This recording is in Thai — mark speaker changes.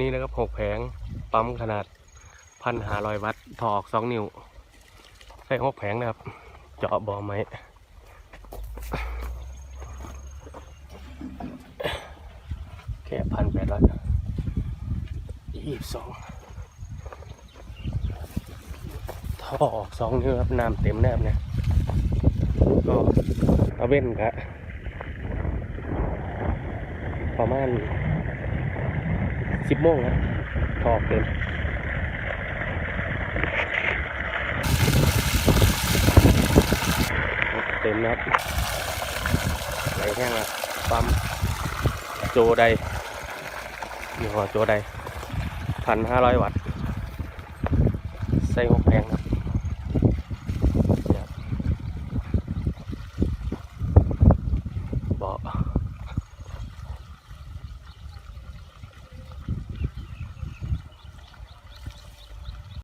Speaker 1: นี่นะครับหกแผง ปั๊มขนาดพันหารอยวัตต์ถอกสองนิ้ว ใส่หกแผงนะครับ เจาะบอไม้แค่พันแปดร้อยยี่สิบสองท่อออกสองนิ้วครับน้ำเต็มแนบเนี่ยก็เอาเว้นกะประมาณ สิบโมงครับถอกเต็มเต็มนะครับไหลแห้งแล้วปั๊มโจใดยี่ห้อโจใดพันห้าร้อยวัตต์ใส่หกแพงครับ